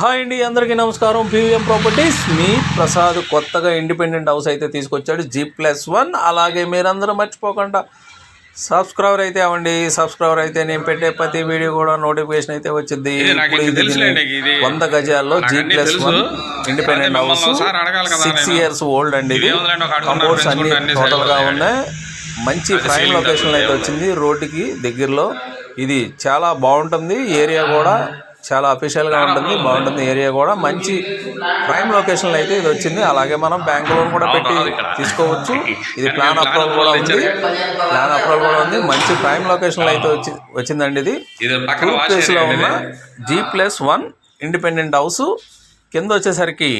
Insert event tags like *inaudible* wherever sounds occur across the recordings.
Hi అండి అందరికీ నమస్కారం. పీవీఎం ప్రాపర్టీస్ మీ ప్రసాద్ కొత్తగా ఇండిపెండెంట్ హౌస్ అయితే తీసుకొచ్చాడు జీ ప్లస్ వన్. అలాగే మీరందరూ మర్చిపోకుండా సబ్స్క్రైబర్ అయితే అవ్వండి. సబ్స్క్రైబర్ అయితే నేను పెట్టే ప్రతి వీడియో కూడా నోటిఫికేషన్ అయితే వచ్చింది ఇప్పుడు ఇది వంద గజాల్లో G plus. One independent house. Six. Years old అండి ఇది. కంపౌండ్స్ అన్ని పెంచుకుంటే అన్ని టోటల్గా సరిపోతాయి. ఉన్నాయి. మంచి ceiling లొకేషన్ అయితే వచ్చింది రోడ్డుకి దగ్గరలో. ఇది చాలా బాగుంటుంది. ఏరియా కూడా చాలా అఫీషియల్గా ఉంటుంది బాగుంటుంది ఏరియా కూడా. మంచి ప్రైమ్ లొకేషన్ అయితే ఇది వచ్చింది. అలాగే మనం బ్యాంక్ లోన్ కూడా పెట్టి తీసుకోవచ్చు. *laughs* ఇది ప్లాన్ అప్రూవల్ కూడా ఉంది. ప్లాన్ అప్రూవల్ కూడా ఉంది. మంచి ప్రైమ్ లొకేషన్ అయితే వచ్చి వచ్చిందండి ఇది. టూ వాష్ ప్లేస్లో ఏరియా ఉన్న. G plus one independent house కింద వచ్చేసరికి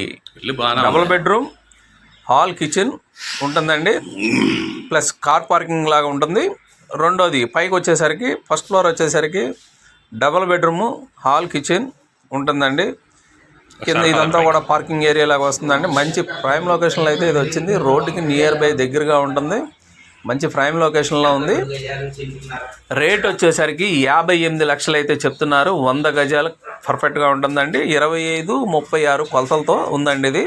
డబుల్ బెడ్రూమ్ హాల్ కిచెన్ ఉంటుందండి. ప్లస్ కార్ పార్కింగ్ లాగా ఉంటుంది. రెండోది పైకి వచ్చేసరికి ఫస్ట్ ఫ్లోర్ వచ్చేసరికి డబుల్ బెడ్రూమ్ హాల్ కిచెన్ ఉంటుందండి. కింద ఇదంతా కూడా పార్కింగ్ ఏరియా లాగా వస్తుందండి. మంచి ప్రైమ్ లొకేషన్లో అయితే ఇది వచ్చింది. రోడ్డుకి నియర్ బై దగ్గరగా ఉంటుంది. మంచి ప్రైమ్ లొకేషన్లో ఉంది. రేట్ వచ్చేసరికి యాభై ఎనిమిది లక్షలు అయితే చెప్తున్నారు. వంద గజాలు పర్ఫెక్ట్గా ఉంటుందండి. ఇరవై ఐదు ముప్పై ఆరు కొలతలతో ఉందండి ఇది.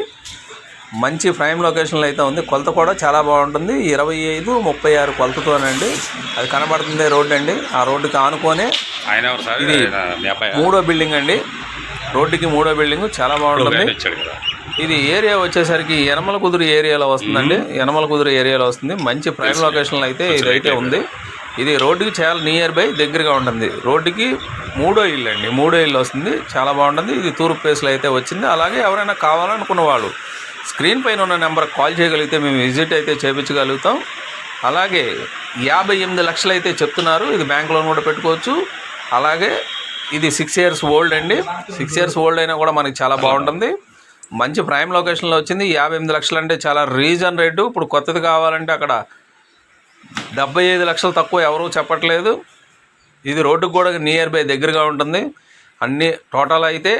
మంచి ప్రైమ్ లొకేషన్లో అయితే ఉంది. కొలత కూడా చాలా బాగుంటుంది. ఇరవై ఐదు ముప్పై ఆరు కొలతతోనండి. అది కనబడుతుంది రోడ్డు అండి. ఆ రోడ్డుకి ఆనుకొనే ఇది మూడో బిల్డింగ్ అండి. రోడ్డుకి మూడో బిల్డింగ్. చాలా బాగుంటుంది. ఇది ఏరియా వచ్చేసరికి యనమల కుదురు ఏరియాలో వస్తుందండి. యనమల కుదురు ఏరియాలో వస్తుంది. మంచి ప్రైమ్ లొకేషన్లో అయితే ఇదైతే ఉంది. ఇది రోడ్డుకి చాలా నియర్ బై దగ్గరగా ఉంటుంది. రోడ్డుకి మూడో ఇల్లు అండి. మూడో ఇల్లు వస్తుంది. చాలా బాగుంటుంది. ఇది తూర్పు ప్లేస్లో అయితే వచ్చింది. అలాగే ఎవరైనా కావాలనుకున్న వాళ్ళు స్క్రీన్ పైన ఉన్న నెంబర్కి కాల్ చేయగలిగితే మేము విజిట్ అయితే చేయించగలుగుతాం అలాగే యాభై ఎనిమిది లక్షలు అయితే చెప్తున్నారు. ఇది బ్యాంక్ లోన్ కూడా పెట్టుకోవచ్చు. అలాగే ఇది సిక్స్ ఇయర్స్ ఓల్డ్ అండి. సిక్స్ ఇయర్స్ ఓల్డ్ అయినా కూడా మనకి చాలా బాగుంటుంది. మంచి ప్రైమ్ లొకేషన్లో వచ్చింది. యాభై ఎనిమిది లక్షలు అంటే చాలా రీజన్ రేటు ఇప్పుడు కొత్తది కావాలంటే అక్కడ డెబ్బై ఐదు లక్షలు తక్కువ ఎవరూ చెప్పట్లేదు. ఇది రోడ్డుకు కూడా నియర్ బై దగ్గరగా ఉంటుంది. అన్ని టోటల్ అయితే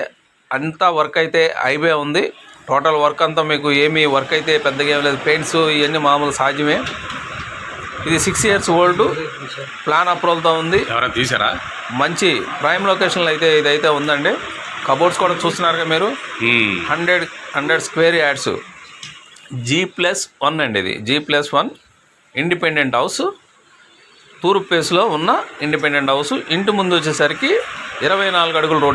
అంతా వర్క్ అయితే అయిపోయి ఉంది. టోటల్ వర్క్ అంతా మీకు ఏమీ వర్క్ అయితే పెద్దగా ఏం లేదు. పెయింట్స్ ఇవన్నీ మామూలు సాధ్యమే ఇది సిక్స్ ఇయర్స్ ఓల్డ్ ప్లాన్ అప్రూవల్తో ఉంది. ఎవరైనా తీసారా? మంచి ప్రైమ్ లొకేషన్లో అయితే ఇదైతే ఉందండి. కబోర్డ్స్ కూడా చూస్తున్నారుగా మీరు. Hundred hundred square yards G plus one అండి ఇది. G plus one independent house తూర్పు ప్లేస్లో ఉన్న ఇండిపెండెంట్ హౌస్ ఇంటి ముందు వచ్చేసరికి ఇరవై నాలుగు అడుగుల రోడ్